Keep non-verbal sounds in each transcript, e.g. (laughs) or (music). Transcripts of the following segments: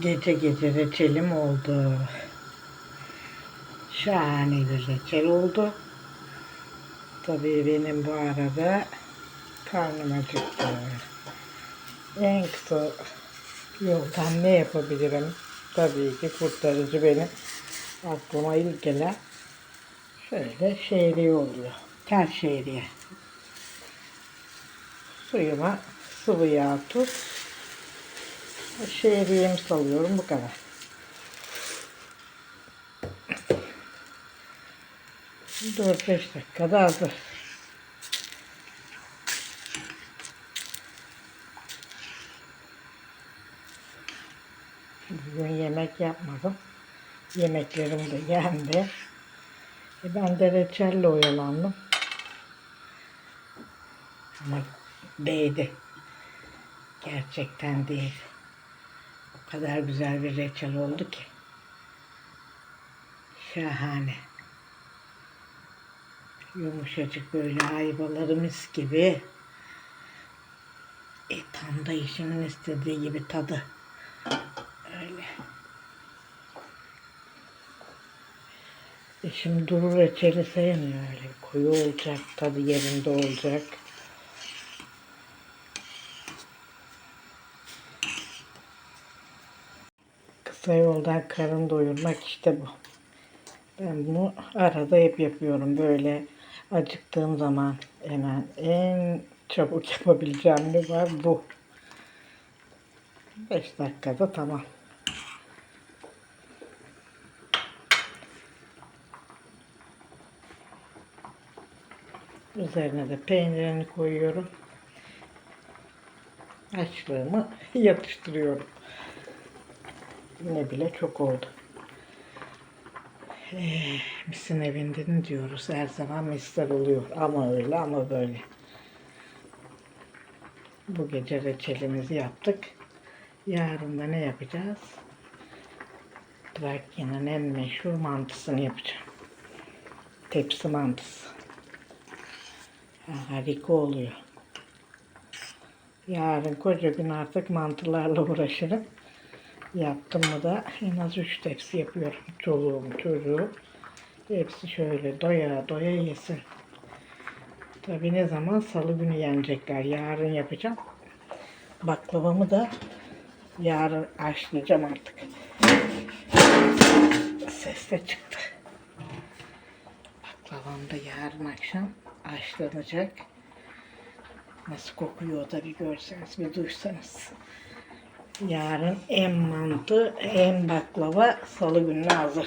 Gece gece reçelim oldu. Şahane bir reçel oldu. Tabii benim bu arada karnım acıktı. En kısa yoldan ne yapabilirim? Tabii ki kurtarıcı benim. Aklıma ilk gelen şöyle şehriye oluyor. Tel şehriye. Suyuma sıvı yağ, tuz, şehriyemi salıyorum bu kadar. Dört beş dakikada hazır. Bugün yemek yapmadım. Yemeklerim de yendi. E ben de reçelle oyalandım. Ama değdi. Gerçekten değil. Kadar güzel bir reçel oldu ki. Şahane. Yumuşacık böyle ayvaları mis gibi. E tam da işimin istediği gibi tadı. Öyle. E şimdi duru reçeli sevmiyor öyle. Koyu olacak, tadı yerinde olacak. Kısa yoldan karın doyurmak işte bu. Ben bunu arada hep yapıyorum. Böyle acıktığım zaman hemen en çabuk (laughs) yapabileceğim ne var bu. 5 dakikada tamam. Üzerine de peynirini koyuyorum. Açlığımı (laughs) yatıştırıyorum. Yine bile çok oldu. Ee, misin evinde ne diyoruz? Her zaman misler oluyor. Ama öyle ama böyle. Bu gece reçelimizi yaptık. Yarın da ne yapacağız? Trakya'nın en meşhur mantısını yapacağım. Tepsi mantısı. Harika oluyor. Yarın koca gün artık mantılarla uğraşırım. Yaptım mı da en az üç tepsi yapıyorum. Çoluğum, çocuğum. Hepsi şöyle doya doya yesin. Tabi ne zaman salı günü yenecekler. Yarın yapacağım. Baklavamı da yarın haşlayacağım artık. Ses de çıktı. Baklavam da yarın akşam haşlanacak. Nasıl kokuyor da bir görseniz, bir duysanız. Yarın en mantı, en baklava salı gününe hazır.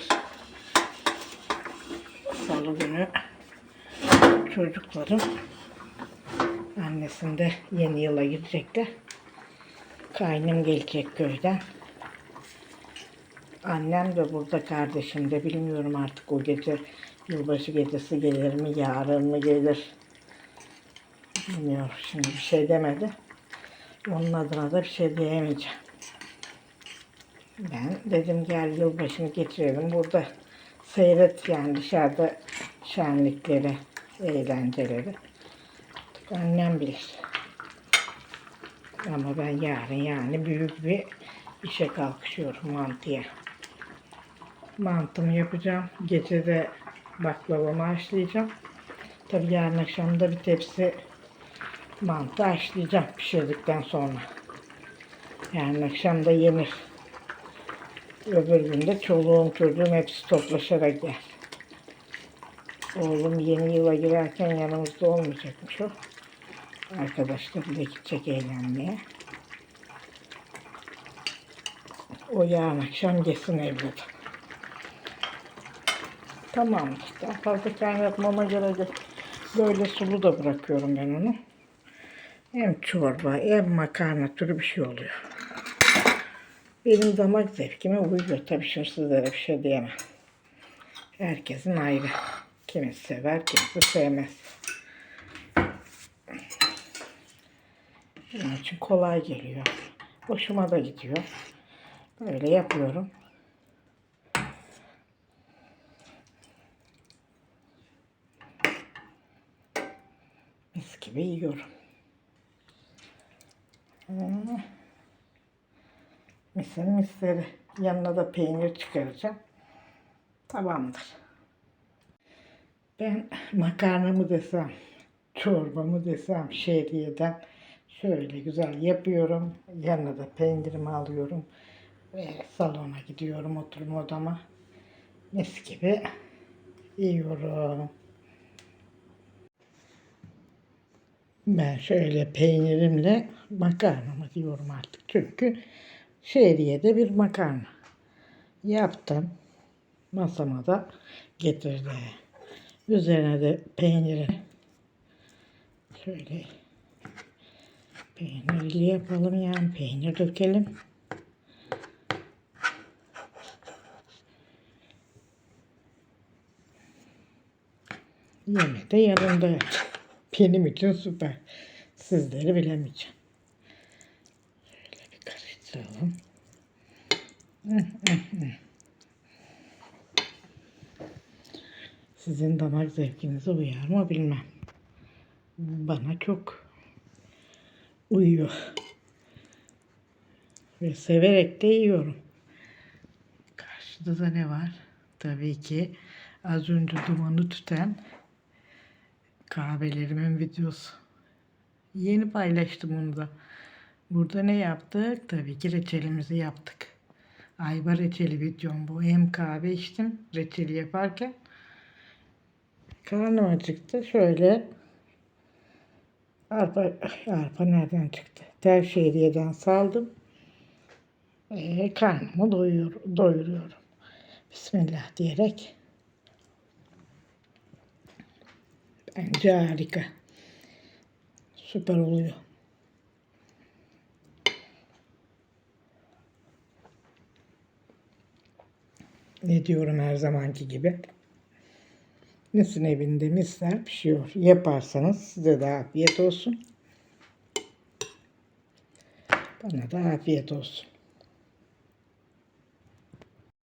Salı günü çocuklarım annesinde yeni yıla girecekler. Kaynım gelecek köyden. Annem de burada kardeşim de bilmiyorum artık o gece yılbaşı gecesi gelir mi yarın mı gelir. Bilmiyorum şimdi bir şey demedi. Onun adına da bir şey diyemeyeceğim. Ben dedim gel yılbaşını geçirelim burada seyret yani dışarıda şenlikleri, eğlenceleri. Annem bilir. Ama ben yarın yani büyük bir işe kalkışıyorum mantıya. Mantımı yapacağım. Gece de baklavamı haşlayacağım. Tabii yarın akşam da bir tepsi mantı haşlayacağım pişirdikten sonra. Yarın akşam da yenir. Öbür gün de çoluğum çocuğum hepsi toplaşarak yer. Oğlum yeni yıla girerken yanımızda olmayacakmış o. Arkadaşlarıyla gidecek eğlenmeye. O yarın akşam yesin evladım. Tamam işte. Fazla kaynatmama gerek yok. Böyle sulu da bırakıyorum ben onu. Hem çorba hem makarna türü bir şey oluyor. Benim damak zevkime uyuyor. Tabii şimdi sizlere bir şey diyemem. Herkesin ayrı. Kimisi sever, kimisi sevmez. Benim için kolay geliyor. Hoşuma da gidiyor. Böyle yapıyorum. Mis gibi yiyorum. Hmm. Misin misleri. Yanına da peynir çıkaracağım. Tamamdır. Ben makarnamı desem, çorbamı desem şehriyeden şöyle güzel yapıyorum. Yanına da peynirimi alıyorum. Ve salona gidiyorum oturma odama. Mis gibi yiyorum. Ben şöyle peynirimle makarnamı diyorum artık. Çünkü şehriyede bir makarna. Yaptım. Masama da getirdi. Üzerine de peyniri şöyle peynirli yapalım yani peynir dökelim. Yeme de yanında. Benim için süper. Sizleri bilemeyeceğim. Şöyle bir karıştıralım. Sizin damak zevkinize uyar mı bilmem. Bana çok uyuyor. Ve severek de yiyorum. Karşıda da ne var? Tabii ki az önce dumanı tüten kahvelerimin videosu. Yeni paylaştım onu da. Burada ne yaptık? Tabii ki reçelimizi yaptık. Ayva reçeli videom bu. Hem kahve içtim reçeli yaparken. Karnım acıktı. Şöyle arpa, arpa nereden çıktı? Terşehiriyeden saldım. Ee, karnımı doyur, doyuruyorum. Bismillah diyerek. Bence harika. Süper oluyor. Ne diyorum her zamanki gibi. Misin evinde misler pişiyor. Yaparsanız size de afiyet olsun. Bana da afiyet olsun.